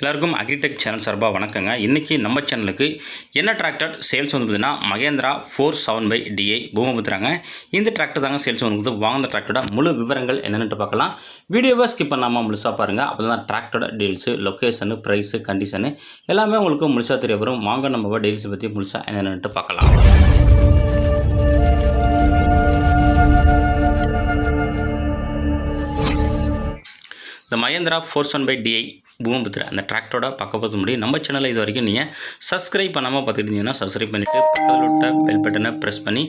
எல்லாருக்கும் agritech channel சார்பாக வணக்கங்க. இன்றைக்கி நம்ம சேனலுக்கு என்ன டிராக்டர் சேல்ஸ் வந்து பார்த்தீங்கன்னா Mahindra four seven by DI பூமபுத்திராங்க. இந்த டிராக்டர் தாங்க சேல்ஸ் வந்து வாங்கின டிராக்டரோட முழு விவரங்கள் என்னென்னு பார்க்கலாம். வீடியோவை ஸ்கிப் பண்ணாமல் முழுசாக பாருங்கள் அப்போ தான் டிராக்டரோட டீல்ஸு லொக்கேஷனு ப்ரைஸு கண்டிஷனு எல்லாமே உங்களுக்கு முழுசாக தெரிய வரும். வாங்க நம்ம டீல்ஸை பற்றி முழுசாக என்னென்னு பார்க்கலாம். இந்த Mahindra four seven by DI Bhoomiputra அந்த டிராக்டரோட பக்கத்து முடியும் நம்ம சேனலை இது வரைக்கும் நீங்கள் சப்ஸ்கிரைப் பண்ணாமல் பார்த்துட்டு இருந்தீங்கன்னா சப்ஸ்கிரைப் பண்ணிவிட்டு பக்கத்தில் விட்ட பெல் பட்டனை ப்ரெஸ் பண்ணி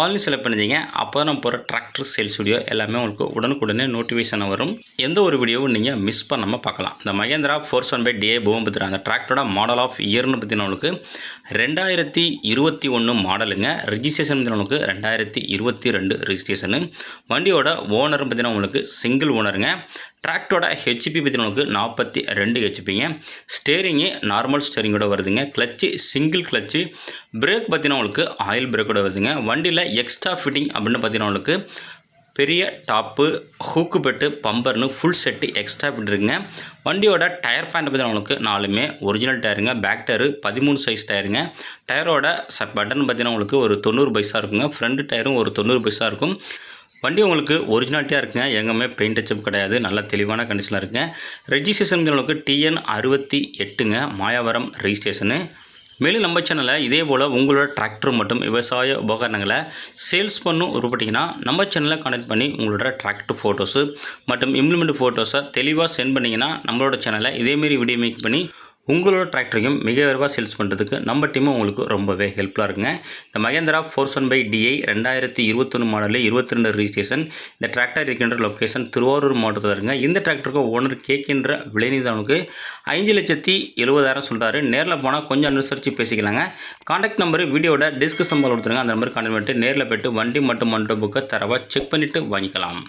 ஆன்லைன் செலக்ட் பண்ணிச்சிங்க அப்போ தான் நம்ம போகிற டிராக்டர் சேல்ஸ் வீடியோ எல்லாமே உங்களுக்கு உடனுக்குடனே நோட்டிஃபிகேஷன் வரும். எந்த ஒரு வீடியோவும் நீங்கள் மிஸ் பண்ணாமல் பார்க்கலாம். இந்த Mahindra four seven by DI Bhoomiputra அந்த டிராக்டரோட மாடல் ஆஃப் இயர்னு பார்த்தீங்கன்னா உங்களுக்கு ரெண்டாயிரத்தி இருபத்தி ஒன்று மாடலுங்க ரிஜிஸ்ட்ரேஷன் பார்த்தீங்கன்னா உங்களுக்கு ரெண்டாயிரத்தி இருபத்தி ரெண்டு ரிஜிஸ்ட்ரேஷனு வண்டியோட ஓனர் பார்த்தீங்கன்னா உங்களுக்கு சிங்கிள் ஓனருங்க டிராக்டரோட ஹெச்பி பற்றின உங்களுக்கு நாற்பத்தி ரெண்டு ஹெச்பிங்க ஸ்டேரிங்கு நார்மல் ஸ்டேரிங்கோட வருதுங்க. கிளச்சு சிங்கிள் கிளச்சு பிரேக் பார்த்தீங்கன்னா உங்களுக்கு ஆயில் பிரேக்கோட வருதுங்க. வண்டியில் எக்ஸ்ட்ரா ஃபிட்டிங் அப்படின்னு பார்த்தீங்கன்னா உங்களுக்கு பெரிய டாப்பு ஹூக்கு பெட்டு பம்பர்னு ஃபுல் செட்டு எக்ஸ்ட்ரா ஃபிட் வண்டியோட டயர் பேண்ட் பார்த்தீங்கன்னா உங்களுக்கு நாலுமே ஒரிஜினல் டயருங்க பேக் டயரு பதிமூணு சைஸ் டயருங்க டயரோட ச பட்டன் பார்த்தீங்கன்னா உங்களுக்கு ஒரு தொண்ணூறு பைசா இருக்குங்க. ஃப்ரண்ட் டயரும் ஒரு தொண்ணூறு பைசா இருக்கும். வண்டி உங்களுக்கு ஒரிஜினாலிட்டியாக இருக்குங்க. எங்கேயுமே பெயிண்ட் டச்சப் கிடையாது. நல்ல தெளிவான கண்டிஷனில் இருக்குங்க. ரெஜிஸ்ட்ரேஷன் உங்களுக்கு டிஎன் அறுபத்தி எட்டுங்க. மாயாவரம் ரெஜிஸ்ட்ரேஷனு மேலும் நம்ம சேனலில் இதே போல் உங்களோட டிராக்டர் மற்றும் விவசாய உபகரணங்களை சேல்ஸ் பண்ணும் உருப்பட்டிங்கன்னா நம்ம சேனலை கனெக்ட் பண்ணி உங்களோட டிராக்டர் ஃபோட்டோஸு மற்றும் இம்ப்ளிமெண்ட் ஃபோட்டோஸை தெளிவாக சென்ட் பண்ணிங்கன்னா நம்மளோட சேனலை இதேமாரி வீடியோ மேக் பண்ணி உங்களோட டிராக்டரையும் மிக விரைவாக சேல்ஸ் பண்ணுறதுக்கு நம்ம டீமும் உங்களுக்கு ரொம்பவே ஹெல்ப்ஃபுல்லாக இருக்குங்க. இந்த Mahindra four one by DI ரெண்டாயிரத்தி இருபத்தொன்று மாடலில் இருபத்தி ரெண்டு ரிஜிஸ்ட்ரேஷன் இந்த டிராக்டர் இருக்கின்ற லொக்கேஷன் திருவாரூர் மாவட்டத்தில் இருங்க இந்த டிராக்டருக்கு ஓனர் கேட்கின்ற விளைநிதானுக்கு ஐந்து லட்சத்தி எழுபதாயிரம் சொல்கிறாரு நேரில் போனால் கொஞ்சம் அனுசரித்து பேசிக்கலாங்க. காண்டாக்ட் நம்பர் வீடியோட டிஸ்கிரிப்ஷன் கொடுத்துருங்க. அந்த நம்பர் கான்டாக்ட் பண்ணிட்டு நேரில் போய்ட்டு வண்டி மட்டும் மண்டப புக்கை தரவாக செக் பண்ணிவிட்டு வாங்கிக்கலாம்.